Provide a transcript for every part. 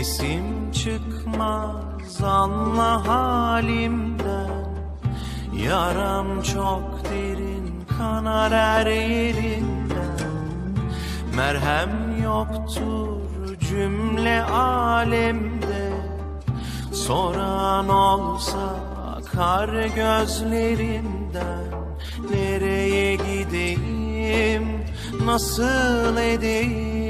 Sesim çıkmaz anla halimden. Yaram çok derin kanar her yerinden. Merhem yoktur cümle alemde. Soran olsa akar gözlerimden Nereye gideyim nasıl edeyim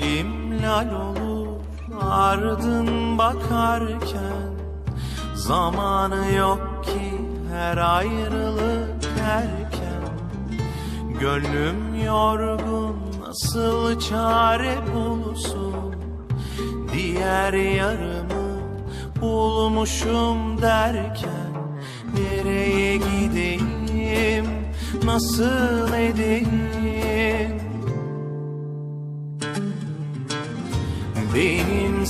Dilim lal olur ardın bakarken Zamanı yok ki her ayrılık erken. Gönlüm yorgun nasıl çare bulsun? Diğer yarımı bulmuşum derken Nereye gideyim nasıl edeyim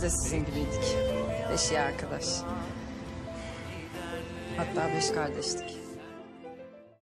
Biz de sizin gibiydik. Beş iyi arkadaş. Hatta beş kardeştik.